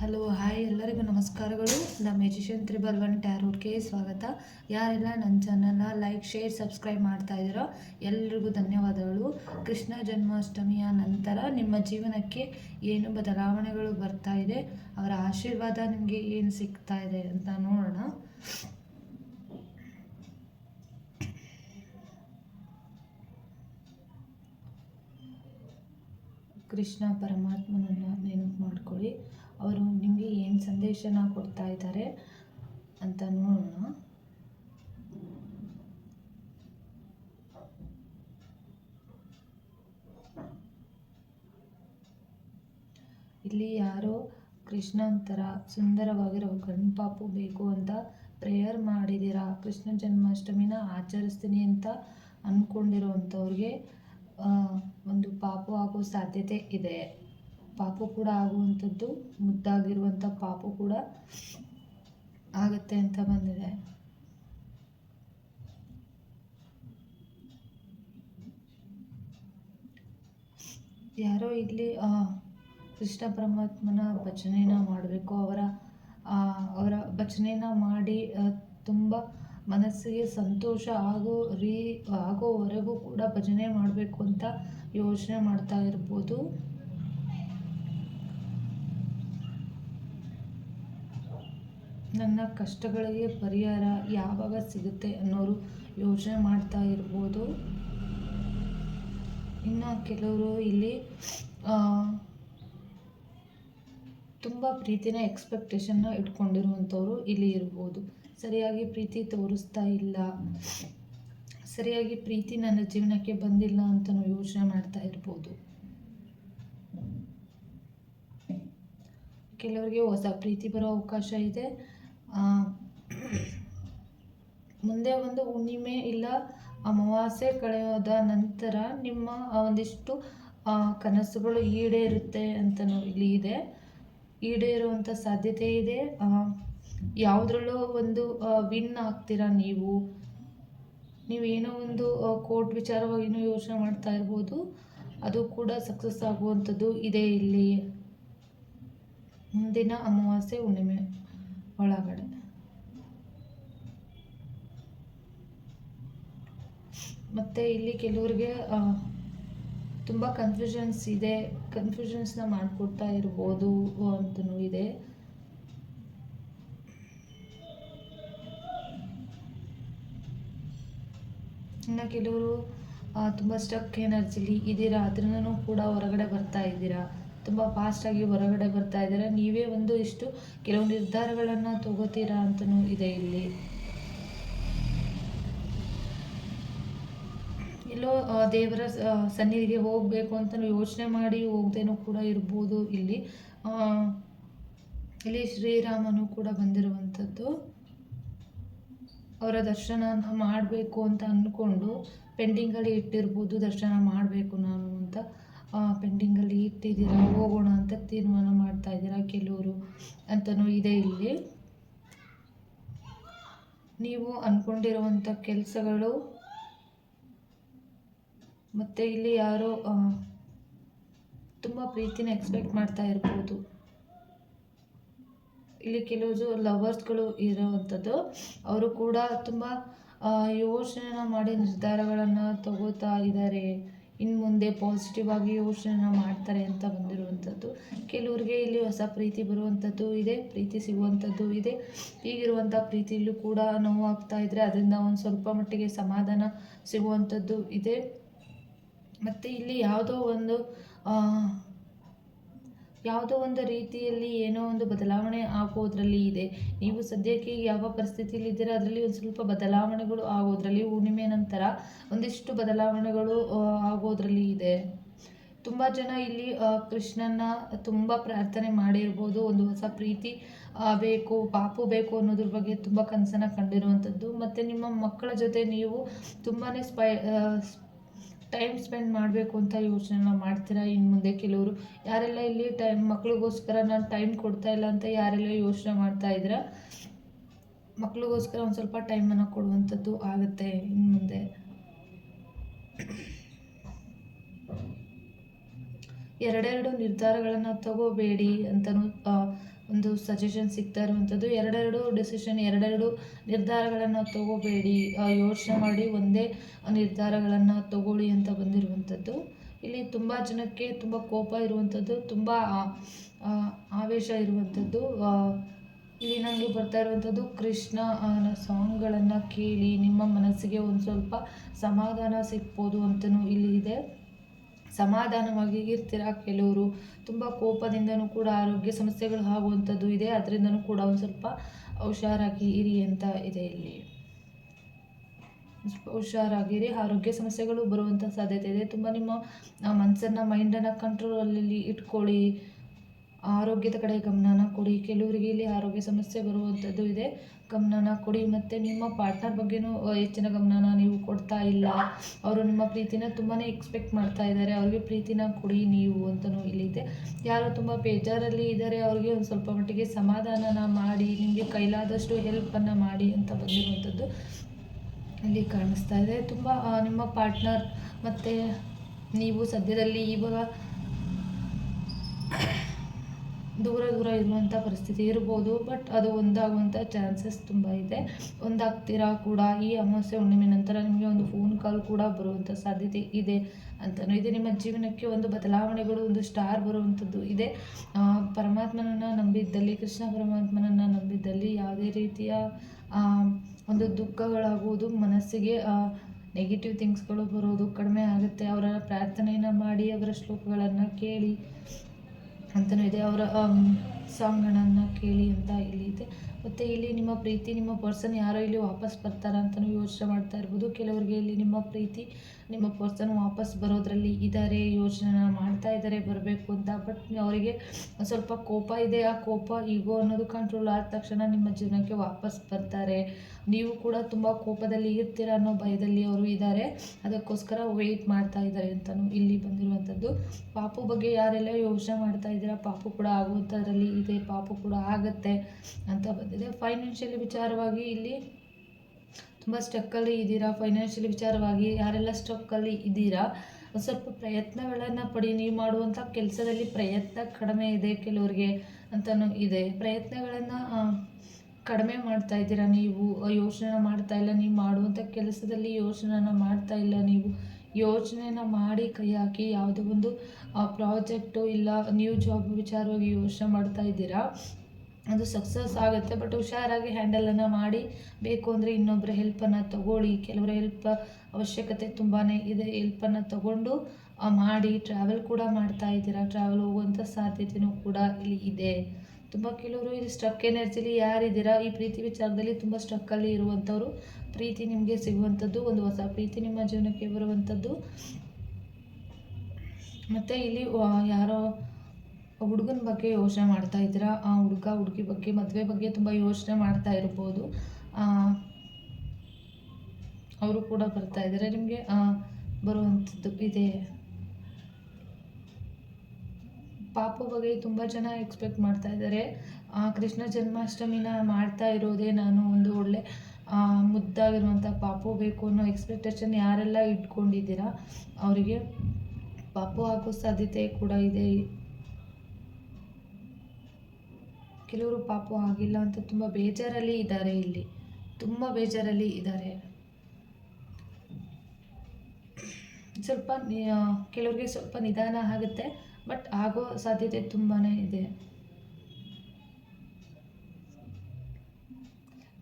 Hello, hi. ಎಲ್ಲರಿಗೂ ನಮಸ್ಕಾರಗಳು. ನಮ್ಮ ಮೆಜಿಷಿಯನ್ ತ್ರಿಬಲ್ ಒನ್ ಟ್ಯಾರೋಟ್ಗೆ ಸ್ವಾಗತ. ಯಾರೆಲ್ಲ ನನ್ನ ಚಾನಲ್ನ ಲೈಕ್, ಶೇರ್, ಸಬ್ಸ್ಕ್ರೈಬ್ ಮಾಡ್ತಾ ಇದ್ದೀರೋ ಎಲ್ರಿಗೂ ಧನ್ಯವಾದಗಳು. ಕೃಷ್ಣ ಜನ್ಮಾಷ್ಟಮಿಯ ನಂತರ ನಿಮ್ಮ ಜೀವನಕ್ಕೆ ಏನು ಬದಲಾವಣೆಗಳು ಬರ್ತಾ ಇದೆ, ಅವರ ಆಶೀರ್ವಾದ ನಿಮಗೆ ಏನು ಸಿಗ್ತಾ ಇದೆ ಅಂತ ನೋಡೋಣ. ಕೃಷ್ಣ ಪರಮಾತ್ಮನನ್ನು ನೆನಪು ಮಾಡ್ಕೊಳ್ಳಿ. ಅವರು ನಿಮಗೆ ಏನು ಸಂದೇಶನ ಕೊಡ್ತಾ ಇದ್ದಾರೆ ಅಂತ ನೋಡೋಣ. ಇಲ್ಲಿ ಯಾರೋ ಕೃಷ್ಣಾಂತರ ಸುಂದರವಾಗಿರೋ ಗಂಡು ಬೇಕು ಅಂತ ಪ್ರೇಯರ್ ಮಾಡಿದ್ದೀರಾ? ಕೃಷ್ಣ ಜನ್ಮಾಷ್ಟಮಿನ ಆಚರಿಸ್ತೀನಿ ಅಂತ ಅಂದ್ಕೊಂಡಿರೋವಂಥವ್ರಿಗೆ ಒಂದು ಪಾಪು ಆಗೋ ಸಾಧ್ಯತೆ ಇದೆ. ಪಾಪು ಕೂಡ ಆಗುವಂಥದ್ದು, ಮುದ್ದಾಗಿರುವಂಥ ಪಾಪು ಕೂಡ ಆಗುತ್ತೆ ಅಂತ ಬಂದಿದೆ. ಯಾರೋ ಇಲ್ಲಿ ಕೃಷ್ಣ ಪರಮಾತ್ಮನ ಭಜನೆನ ಮಾಡಬೇಕು. ಅವರ ಅವರ ಭಜನೆನ ಮಾಡಿ ತುಂಬ ಮನಸ್ಸಿಗೆ ಸಂತೋಷ ಆಗೋ ರೀ, ಆಗೋವರೆಗೂ ಕೂಡ ಭಜನೆ ಮಾಡಬೇಕು ಅಂತ ಯೋಚನೆ ಮಾಡ್ತಾ ಇರ್ಬೋದು. ನನ್ನ ಕಷ್ಟಗಳಿಗೆ ಪರಿಹಾರ ಯಾವಾಗ ಸಿಗುತ್ತೆ ಅನ್ನೋರು ಯೋಚನೆ ಮಾಡ್ತಾ ಇರ್ಬೋದು. ಇನ್ನು ಕೆಲವರು ಇಲ್ಲಿ ತುಂಬ ಪ್ರೀತಿನ ಎಕ್ಸ್ಪೆಕ್ಟೇಷನ್ನ ಇಟ್ಕೊಂಡಿರುವಂಥವ್ರು ಇಲ್ಲಿ ಇರ್ಬೋದು. ಸರಿಯಾಗಿ ಪ್ರೀತಿ ತೋರಿಸ್ತಾ ಇಲ್ಲ. ಸರಿಯಾಗಿ ಪ್ರೀತಿ ನನ್ನ ಜೀವನಕ್ಕೆ ಬಂದಿಲ್ಲ ಅಂತ ಯೋಚನೆ ಮಾಡ್ತಾ ಇರ್ಬೋದು. ಕೆಲವರಿಗೆ ಹೊಸ ಪ್ರೀತಿ ಬರೋ ಅವಕಾಶ ಇದೆ. ಮುಂದೆ ಒಂದು ಹುಣ್ಣಿಮೆ ಇಲ್ಲ, ಅಮಾವಾಸ್ಯೆ ಕಳೆಯೋದ ನಂತರ ನಿಮ್ಮ ಒಂದಿಷ್ಟು ಕನಸುಗಳು ಈಡೇರುತ್ತೆ ಅಂತಲೂ ಇಲ್ಲಿ ಇದೆ. ಈಡೇರುವಂಥ ಸಾಧ್ಯತೆ ಇದೆ. ಯಾವುದ್ರಲ್ಲೂ ಒಂದು ವಿನ್ ಆಗ್ತೀರಾ ನೀವು? ನೀವೇನೋ ಒಂದು ಕೋರ್ಟ್ ವಿಚಾರವಾಗಿನೂ ಯೋಚನೆ ಮಾಡ್ತಾ ಇರ್ಬೋದು. ಅದು ಕೂಡ ಸಕ್ಸಸ್ ಆಗುವಂಥದ್ದು ಇದೆ ಇಲ್ಲಿ. ಮುಂದಿನ ಅಮಾವಾಸ್ಯೆ ಹುಣ್ಣಿಮೆ. ಒಳಗಡೆ. ಮತ್ತು ಇಲ್ಲಿ ಕೆಲವ್ರಿಗೆ ತುಂಬ ಕನ್ಫ್ಯೂಷನ್ಸ್ ಇದೆ. ಕನ್ಫ್ಯೂಷನ್ಸ್ನ ಮಾಡಿಕೊಡ್ತಾ ಇರ್ಬೋದು ಅಂತಲೂ ಇದೆ. ಇನ್ನು ಕೆಲವರು ತುಂಬ ಸ್ಟಕ್ ಎನರ್ಜಿಲಿ ಇದ್ದೀರಾ ಅದನ್ನು ಕೂಡ ಹೊರಗಡೆ ಬರ್ತಾ ಇದ್ದೀರಾ? ತುಂಬ ಫಾಸ್ಟಾಗಿ ಹೊರಗಡೆ ಬರ್ತಾ ಇದ್ದಾರೆ. ನೀವೇ ಒಂದು ಇಷ್ಟು ಕೆಲವು ನಿರ್ಧಾರಗಳನ್ನು ತಗೋತೀರಾ ಅಂತಲೂ ಇದೆ ಇಲ್ಲಿ. ಎಲ್ಲೋ ದೇವರ ಸನ್ನಿಧಿಗೆ ಹೋಗಬೇಕು ಅಂತ ಯೋಚನೆ ಮಾಡಿ ಹೋಗ್ದೇನು ಕೂಡ ಇರ್ಬೋದು ಇಲ್ಲಿ. ಇಲ್ಲಿ ಶ್ರೀರಾಮನು ಕೂಡ ಬಂದಿರುವಂಥದ್ದು. ಅವರ ದರ್ಶನ ಮಾಡಬೇಕು ಅಂತ ಅಂದ್ಕೊಂಡು ಪೆಂಡಿಂಗಲ್ಲಿ ಇಟ್ಟಿರ್ಬೋದು, ದರ್ಶನ ಮಾಡಬೇಕು ನಾನು ಅಂತ. ಪೆಂಡಿಂಗಲ್ಲಿ ಇಟ್ಟಿದ್ದೀರಾ, ಹೋಗೋಣ ಅಂತ ತೀರ್ಮಾನ ಮಾಡ್ತಾ ಇದ್ದೀರಾ ಕೆಲವರು ಅಂತಲೂ ಇದೆ ಇಲ್ಲಿ. ನೀವು ಅಂದ್ಕೊಂಡಿರುವಂಥ ಕೆಲಸಗಳು ಮತ್ತು ಇಲ್ಲಿ ಯಾರೋ ತುಂಬ ಪ್ರೀತಿನ ಎಕ್ಸ್ಪೆಕ್ಟ್ ಮಾಡ್ತಾ ಇರ್ಬೋದು. ಇಲ್ಲಿ ಕೆಲವು ಲವರ್ಸ್ಗಳು ಇರೋವಂಥದ್ದು, ಅವರು ಕೂಡ ತುಂಬ ಯೋಚನೆನ ಮಾಡಿ ನಿರ್ಧಾರಗಳನ್ನು ತಗೋತಾ ಇದ್ದಾರೆ. ಇನ್ನು ಮುಂದೆ ಪಾಸಿಟಿವ್ ಆಗಿ ಯೋಚನೆ ಮಾಡ್ತಾರೆ ಅಂತ ಬಂದಿರುವಂಥದ್ದು. ಕೆಲವ್ರಿಗೆ ಇಲ್ಲಿ ಹೊಸ ಪ್ರೀತಿ ಬರುವಂಥದ್ದು ಇದೆ, ಪ್ರೀತಿ ಸಿಗುವಂಥದ್ದು ಇದೆ. ಈಗಿರುವಂಥ ಪ್ರೀತಿಯಲ್ಲೂ ಕೂಡ ನೋವಾಗ್ತಾ ಇದ್ದರೆ ಅದರಿಂದ ಒಂದು ಸ್ವಲ್ಪ ಮಟ್ಟಿಗೆ ಸಮಾಧಾನ ಸಿಗುವಂಥದ್ದು ಇದೆ. ಮತ್ತು ಇಲ್ಲಿ ಯಾವುದೋ ಒಂದು ಯಾವುದೋ ಒಂದು ರೀತಿಯಲ್ಲಿ ಏನೋ ಒಂದು ಬದಲಾವಣೆ ಆಗೋದ್ರಲ್ಲಿ ಇದೆ. ನೀವು ಸದ್ಯಕ್ಕೆ ಯಾವ ಪರಿಸ್ಥಿತಿಯಲ್ಲಿ ಇದ್ದೀರಾ? ಅದರಲ್ಲಿ ಒಂದು ಸ್ವಲ್ಪ ಬದಲಾವಣೆಗಳು ಆಗೋದ್ರಲ್ಲಿ, ಹುಣ್ಣಿಮೆ ನಂತರ ಒಂದಿಷ್ಟು ಬದಲಾವಣೆಗಳು ಆಗೋದ್ರಲ್ಲಿ ಇದೆ. ತುಂಬ ಜನ ಇಲ್ಲಿ ಕೃಷ್ಣನ ತುಂಬ ಪ್ರಾರ್ಥನೆ ಮಾಡಿರ್ಬೋದು. ಒಂದು ಹೊಸ ಪ್ರೀತಿ ಬೇಕು, ಪಾಪು ಬೇಕು ಅನ್ನೋದ್ರ ಬಗ್ಗೆ ತುಂಬ ಕನಸನ್ನು ಕಂಡಿರುವಂಥದ್ದು. ಮತ್ತು ನಿಮ್ಮ ಮಕ್ಕಳ ಜೊತೆ ನೀವು ತುಂಬಾ ಸ್ಪೈ ಟೈಮ್ ಸ್ಪೆಂಡ್ ಮಾಡಬೇಕು ಅಂತ ಯೋಚನೆ ಮಾಡ್ತೀರಾ? ಇನ್ನು ಮುಂದೆ ಕೆಲವರು, ಯಾರೆಲ್ಲ ಇಲ್ಲಿ ಟೈಮ್ ಮಕ್ಳಿಗೋಸ್ಕರ ನಾನು ಟೈಮ್ ಕೊಡ್ತಾ ಇಲ್ಲ ಅಂತ ಯಾರೆಲ್ಲ ಯೋಚನೆ ಮಾಡ್ತಾ ಇದ್ದೀರಾ? ಮಕ್ಳಿಗೋಸ್ಕರ ಒಂದು ಸ್ವಲ್ಪ ಟೈಮನ್ನು ಕೊಡುವಂಥದ್ದು ಆಗುತ್ತೆ ಇನ್ನು ಮುಂದೆ. ಎರಡೆರಡು ನಿರ್ಧಾರಗಳನ್ನು ತಗೋಬೇಡಿ ಅಂತಲೂ ಒಂದು ಸಜೆಷನ್ ಸಿಗ್ತಾ ಇರುವಂಥದ್ದು ಎರಡೆರಡು ಡಿಸಿಷನ್ ಎರಡೆರಡು ನಿರ್ಧಾರಗಳನ್ನು ತಗೋಬೇಡಿ. ಯೋಚನೆ ಮಾಡಿ ಒಂದೇ ನಿರ್ಧಾರಗಳನ್ನು ತಗೊಳ್ಳಿ ಅಂತ ಬಂದಿರುವಂಥದ್ದು. ಇಲ್ಲಿ ತುಂಬ ಜನಕ್ಕೆ ತುಂಬ ಕೋಪ ಇರುವಂಥದ್ದು, ತುಂಬ ಆವೇಶ ಇರುವಂಥದ್ದು. ಇಲ್ಲಿ ನನಗೆ ಬರ್ತಾ ಇರುವಂಥದ್ದು ಕೃಷ್ಣ ಸಾಂಗ್ಗಳನ್ನು ಕೇಳಿ ನಿಮ್ಮ ಮನಸ್ಸಿಗೆ ಒಂದು ಸ್ವಲ್ಪ ಸಮಾಧಾನ ಸಿಗ್ಬೋದು ಅಂತಲೂ ಇಲ್ಲಿ ಇದೆ. ಸಮಾಧಾನವಾಗಿ ಇರ್ತೀರ ಕೆಲವರು? ತುಂಬ ಕೋಪದಿಂದನೂ ಕೂಡ ಆರೋಗ್ಯ ಸಮಸ್ಯೆಗಳು ಆಗುವಂಥದ್ದು ಇದೆ. ಅದರಿಂದನೂ ಕೂಡ ಒಂದು ಸ್ವಲ್ಪ ಹುಷಾರಾಗಿ ಇರಿ ಅಂತ ಇದೆ ಇಲ್ಲಿ. ಹುಷಾರಾಗಿರಿ ಆರೋಗ್ಯ ಸಮಸ್ಯೆಗಳು ಬರುವಂಥ ಸಾಧ್ಯತೆ ಇದೆ. ತುಂಬ ನಿಮ್ಮ ಮನಸ್ಸನ್ನು ಮೈಂಡನ್ನು ಕಂಟ್ರೋಲಲ್ಲಿ ಇಟ್ಕೊಳ್ಳಿ. ಆರೋಗ್ಯದ ಕಡೆ ಗಮನನ ಕೊಡಿ. ಕೆಲವರಿಗೆ ಇಲ್ಲಿ ಆರೋಗ್ಯ ಸಮಸ್ಯೆ ಬರುವಂಥದ್ದು ಇದೆ. ಗಮನನ ಕೊಡಿ. ಮತ್ತು ನಿಮ್ಮ ಪಾರ್ಟ್ನರ್ ಬಗ್ಗೆನೂ ಹೆಚ್ಚಿನ ಗಮನನ ನೀವು ಕೊಡ್ತಾ ಇಲ್ಲ. ಅವರು ನಿಮ್ಮ ಪ್ರೀತಿನ ತುಂಬಾ ಎಕ್ಸ್ಪೆಕ್ಟ್ ಮಾಡ್ತಾ ಇದ್ದಾರೆ. ಅವ್ರಿಗೆ ಪ್ರೀತಿನ ಕೊಡಿ ನೀವು ಅಂತಲೂ ಇಲ್ಲಿದೆ. ಯಾರು ತುಂಬ ಬೇಜಾರಲ್ಲಿ ಇದ್ದಾರೆ. ಅವ್ರಿಗೆ ಒಂದು ಸ್ವಲ್ಪ ಮಟ್ಟಿಗೆ ಸಮಾಧಾನನ ಮಾಡಿ, ನಿಮಗೆ ಕೈಲಾದಷ್ಟು ಹೆಲ್ಪನ್ನು ಮಾಡಿ ಅಂತ ಬಂದಿರುವಂಥದ್ದು ಇಲ್ಲಿ ಕಾಣಿಸ್ತಾ ಇದೆ. ತುಂಬ ನಿಮ್ಮ ಪಾರ್ಟ್ನರ್ ಮತ್ತು ನೀವು ಸದ್ಯದಲ್ಲಿ ಇವಾಗ ದೂರ ದೂರ ಇರುವಂಥ ಪರಿಸ್ಥಿತಿ ಇರ್ಬೋದು ಬಟ್ ಅದು ಒಂದಾಗುವಂಥ ಚಾನ್ಸಸ್ ತುಂಬ ಇದೆ. ಒಂದಾಗ್ತೀರಾ ಕೂಡ ಈ ಅಮಾವಾಸ್ಯೆ ಹುಣ್ಣಿಮೆ ನಂತರ ನಿಮಗೆ ಒಂದು ಫೋನ್ ಕಾಲ್ ಕೂಡ ಬರುವಂಥ ಸಾಧ್ಯತೆ ಇದೆ ಅಂತಲೂ ಇದೆ. ನಿಮ್ಮ ಜೀವನಕ್ಕೆ ಒಂದು ಬದಲಾವಣೆಗಳು, ಒಂದು ಸ್ಟಾರ್ ಬರುವಂಥದ್ದು ಇದೆ. ಪರಮಾತ್ಮನನ್ನು ನಂಬಿದ್ದಲ್ಲಿ, ಕೃಷ್ಣ ಪರಮಾತ್ಮನನ್ನು ನಂಬಿದ್ದಲ್ಲಿ ಯಾವುದೇ ರೀತಿಯ ಒಂದು ದುಃಖಗಳಾಗುವುದು ಮನಸ್ಸಿಗೆ ನೆಗೆಟಿವ್ ಥಿಂಗ್ಸ್ಗಳು ಬರೋದು ಕಡಿಮೆ ಆಗುತ್ತೆ. ಅವರ ಪ್ರಾರ್ಥನೆಯನ್ನು ಮಾಡಿ, ಅವರ ಶ್ಲೋಕಗಳನ್ನು ಕೇಳಿ ಅಂತಲೂ ಇದೆ. ಅವರ ಸಾಂಗ್ಗಳನ್ನು ಕೇಳಿ ಅಂತ ಇಲ್ಲಿ ಇದೆ. ಮತ್ತು ಇಲ್ಲಿ ನಿಮ್ಮ ಪ್ರೀತಿ, ನಿಮ್ಮ ಪರ್ಸನ್ ಯಾರೋ ಇಲ್ಲಿ ವಾಪಸ್ ಬರ್ತಾರ ಅಂತಲೂ ಯೋಚನೆ ಮಾಡ್ತಾ ಇರ್ಬೋದು. ಕೆಲವರಿಗೆ ಇಲ್ಲಿ ನಿಮ್ಮ ಪ್ರೀತಿ, ನಿಮ್ಮ ಪರ್ಸನ್ ವಾಪಸ್ ಬರೋದ್ರಲ್ಲಿ ಇದ್ದಾರೆ ಯೋಚನೆ ಮಾಡ್ತಾ ಇದ್ದಾರೆ ಬರಬೇಕು ಅಂತ. ಬಟ್ ಅವರಿಗೆ ಸ್ವಲ್ಪ ಕೋಪ ಇದೆ. ಆ ಕೋಪ ಈಗೋ ಅನ್ನೋದು ಕಂಟ್ರೋಲ್ ಆದ ತಕ್ಷಣ ನಿಮ್ಮ ಜೀವನಕ್ಕೆ ವಾಪಸ್ ಬರ್ತಾರೆ. ನೀವು ಕೂಡ ತುಂಬ ಕೋಪದಲ್ಲಿ ಇರ್ತೀರ ಅನ್ನೋ ಭಯದಲ್ಲಿ ಅವರು ಇದ್ದಾರೆ ಅದಕ್ಕೋಸ್ಕರ ವೆಯ್ಟ್ ಮಾಡ್ತಾ ಇದ್ದಾರೆ ಅಂತಲೂ ಇಲ್ಲಿ ಬಂದಿರುವಂಥದ್ದು. ಪಾಪು ಬಗ್ಗೆ ಯಾರೆಲ್ಲ ಯೋಚನೆ ಮಾಡ್ತಾ ಇದ್ದೀರಾ? ಪಾಪು ಕೂಡ ಆಗುವಂಥದ್ರಲ್ಲಿ ಇದೆ. ಪಾಪು ಕೂಡ ಆಗುತ್ತೆ ಅಂತ ಬಂದಿದೆ ಫೈನಾನ್ಷಿಯಲಿ ವಿಚಾರವಾಗಿ ಇಲ್ಲಿ ತುಂಬ ಸ್ಟಕ್ಕಲ್ಲಿ ಇದ್ದೀರಾ? ಫೈನಾನ್ಷಿಯಲಿ ವಿಚಾರವಾಗಿ ಯಾರೆಲ್ಲ ಸ್ಟಕ್ಕಲ್ಲಿ ಇದ್ದೀರಾ? ಸ್ವಲ್ಪ ಪ್ರಯತ್ನಗಳನ್ನು ಪಡಿ. ನೀವು ಮಾಡುವಂಥ ಕೆಲಸದಲ್ಲಿ ಪ್ರಯತ್ನ ಕಡಿಮೆ ಇದೆ ಕೆಲವ್ರಿಗೆ ಅಂತಲೂ ಇದೆ. ಪ್ರಯತ್ನಗಳನ್ನು ಕಡಿಮೆ ಮಾಡ್ತಾ ಇದ್ದೀರಾ ನೀವು? ಯೋಚನೆ ಮಾಡ್ತಾ ಇಲ್ಲ? ನೀವು ಮಾಡುವಂಥ ಕೆಲಸದಲ್ಲಿ ಯೋಚನೆನ ಮಾಡ್ತಾ ಇಲ್ಲ ನೀವು? ಯೋಚನೆನ ಮಾಡಿ ಕೈ ಹಾಕಿ ಯಾವುದೋ ಒಂದು ಪ್ರಾಜೆಕ್ಟು ಇಲ್ಲ ನ್ಯೂ ಜಾಬ್ ವಿಚಾರವಾಗಿ ಯೋಚನೆ ಮಾಡ್ತಾ ಇದ್ದೀರಾ? ಅದು ಸಕ್ಸಸ್ ಆಗುತ್ತೆ. ಬಟ್ ಹುಷಾರಾಗಿ ಹ್ಯಾಂಡಲನ್ನು ಮಾಡಿ, ಬೇಕು ಅಂದರೆ ಇನ್ನೊಬ್ಬರ ಹೆಲ್ಪನ್ನು ತಗೊಳ್ಳಿ. ಕೆಲವರ ಹೆಲ್ಪ್ ಅವಶ್ಯಕತೆ ತುಂಬಾ ಇದೆ. ಹೆಲ್ಪನ್ನು ತಗೊಂಡು ಮಾಡಿ ಟ್ರಾವೆಲ್ ಕೂಡ ಮಾಡ್ತಾ ಇದ್ದೀರಾ? ಟ್ರಾವೆಲ್ ಹೋಗುವಂಥ ಸಾಧ್ಯತೆಯೂ ಕೂಡ ಇಲ್ಲಿ ಇದೆ. ತುಂಬ ಕೆಲವರು ಇಲ್ಲಿ ಸ್ಟ್ರಕ್ ಎನರ್ಜಿಲಿ ಯಾರಿದ್ದೀರಾ? ಈ ಪ್ರೀತಿ ವಿಚಾರದಲ್ಲಿ ತುಂಬ ಸ್ಟ್ರಕ್ಕಲ್ಲಿ ಇರುವಂಥವ್ರು. ಪ್ರೀತಿ ನಿಮಗೆ ಸಿಗುವಂಥದ್ದು, ಒಂದು ಹೊಸ ಪ್ರೀತಿ ನಿಮ್ಮ ಜೀವನಕ್ಕೆ ಬರುವಂಥದ್ದು. ಮತ್ತು ಇಲ್ಲಿ ಯಾರೋ ಹುಡುಗನ ಬಗ್ಗೆ ಯೋಚನೆ ಮಾಡ್ತಾ ಇದ್ದೀರಾ? ಆ ಹುಡುಗ, ಹುಡುಗಿ ಬಗ್ಗೆ, ಮದುವೆ ಬಗ್ಗೆ ತುಂಬ ಯೋಚನೆ ಮಾಡ್ತಾ ಇರ್ಬೋದು. ಅವರು ಕೂಡ ಬರ್ತಾ ಇದ್ದಾರೆ. ನಿಮಗೆ ಬರುವಂಥದ್ದು ಇದೆ. ಪಾಪ ಬಗ್ಗೆ ತುಂಬ ಜನ ಎಕ್ಸ್ಪೆಕ್ಟ್ ಮಾಡ್ತಾ ಇದ್ದಾರೆ. ಕೃಷ್ಣ ಜನ್ಮಾಷ್ಟಮಿನ ಮಾಡ್ತಾ ಇರೋದೇ ನಾನು ಒಂದು ಒಳ್ಳೆ ಮುದ್ದಾಗಿರುವಂಥ ಪಾಪು ಬೇಕು ಅನ್ನೋ ಎಕ್ಸ್ಪೆಕ್ಟೇಷನ್ ಯಾರೆಲ್ಲ ಇಟ್ಕೊಂಡಿದ್ದೀರಾ? ಅವರಿಗೆ ಪಾಪು ಹಾಕೋ ಸಾಧ್ಯತೆ ಕೂಡ ಇದೆ. ಕೆಲವರು ಪಾಪ ಆಗಿಲ್ಲ ಅಂತ ತುಂಬ ಬೇಜಾರಲ್ಲಿ ಇದ್ದಾರೆ ಇಲ್ಲಿ. ತುಂಬ ಬೇಜಾರಲ್ಲಿ ಇದ್ದಾರೆ. ಸ್ವಲ್ಪ ಕೆಲವ್ರಿಗೆ ಸ್ವಲ್ಪ ನಿಧಾನ ಆಗುತ್ತೆ, ಬಟ್ ಆಗೋ ಸಾಧ್ಯತೆ ತುಂಬಾ ಇದೆ.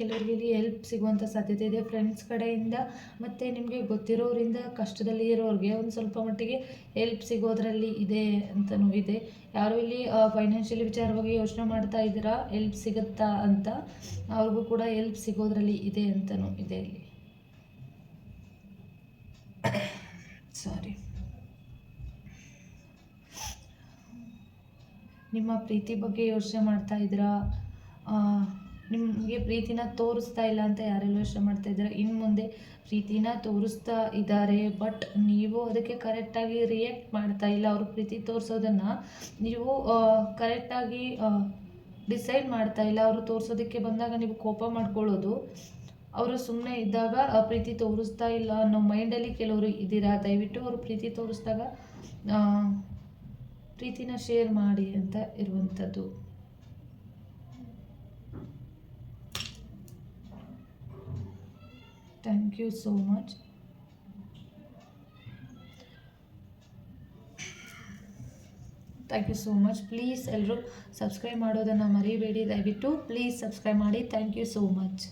ಕೆಲವರಿಗೆ ಇಲ್ಲಿ ಹೆಲ್ಪ್ ಸಿಗುವಂಥ ಸಾಧ್ಯತೆ ಇದೆ. ಫ್ರೆಂಡ್ಸ್ ಕಡೆಯಿಂದ ಮತ್ತು ನಿಮಗೆ ಗೊತ್ತಿರೋರಿಂದ ಕಷ್ಟದಲ್ಲಿ ಇರೋರಿಗೆ ಒಂದು ಸ್ವಲ್ಪ ಮಟ್ಟಿಗೆ ಹೆಲ್ಪ್ ಸಿಗೋದ್ರಲ್ಲಿ ಇದೆ ಅಂತಲೂ ಇದೆ ಯಾರು ಇಲ್ಲಿ ಫೈನಾನ್ಷಿಯಲಿ ವಿಚಾರವಾಗಿ ಯೋಚನೆ ಮಾಡ್ತಾ ಇದ್ದೀರಾ? ಹೆಲ್ಪ್ ಸಿಗುತ್ತಾ ಅಂತ ಅವ್ರಿಗೂ ಕೂಡ ಹೆಲ್ಪ್ ಸಿಗೋದ್ರಲ್ಲಿ ಇದೆ ಅಂತಲೂ ಇದೆ ಇಲ್ಲಿ. ಸಾರಿ ನಿಮ್ಮ ಪ್ರೀತಿ ಬಗ್ಗೆ ಯೋಚನೆ ಮಾಡ್ತಾ ಇದ್ದೀರಾ? ನಿಮಗೆ ಪ್ರೀತಿನ ತೋರಿಸ್ತಾ ಇಲ್ಲ ಅಂತ ಯಾರೆಲ್ಲ ಯೋಚನೆ ಮಾಡ್ತಾ ಇದ್ದಾರೆ. ಇನ್ನು ಮುಂದೆ ಪ್ರೀತಿನ ತೋರಿಸ್ತಾ ಇದ್ದಾರೆ ಬಟ್ ನೀವು ಅದಕ್ಕೆ ಕರೆಕ್ಟಾಗಿ ರಿಯಾಕ್ಟ್ ಮಾಡ್ತಾ ಇಲ್ಲ. ಅವರು ಪ್ರೀತಿ ತೋರಿಸೋದನ್ನು ನೀವು ಕರೆಕ್ಟಾಗಿ ಡಿಸೈಡ್ ಮಾಡ್ತಾ ಇಲ್ಲ. ಅವರು ತೋರಿಸೋದಕ್ಕೆ ಬಂದಾಗ ನೀವು ಕೋಪ ಮಾಡ್ಕೊಳ್ಳೋದು. ಅವರು ಸುಮ್ಮನೆ ಇದ್ದಾಗ ಪ್ರೀತಿ ತೋರಿಸ್ತಾ ಇಲ್ಲ ಅನ್ನೋ ಮೈಂಡಲ್ಲಿ ಕೆಲವರು ಇದ್ದೀರಾ? ದಯವಿಟ್ಟು ಅವರು ಪ್ರೀತಿ ತೋರಿಸಿದಾಗ ಪ್ರೀತಿನ ಶೇರ್ ಮಾಡಿ ಅಂತ ಇರುವಂಥದ್ದು. Thank you so much thank you so much please ಎಲ್ಲರೂ ಸಬ್ಸ್ಕ್ರೈಬ್ ಮಾಡೋದನ್ನು ಮರಿಬೇಡಿ. ದಯವಿಟ್ಟು ಪ್ಲೀಸ್ ಸಬ್ಸ್ಕ್ರೈಬ್ ಮಾಡಿ. Thank you so much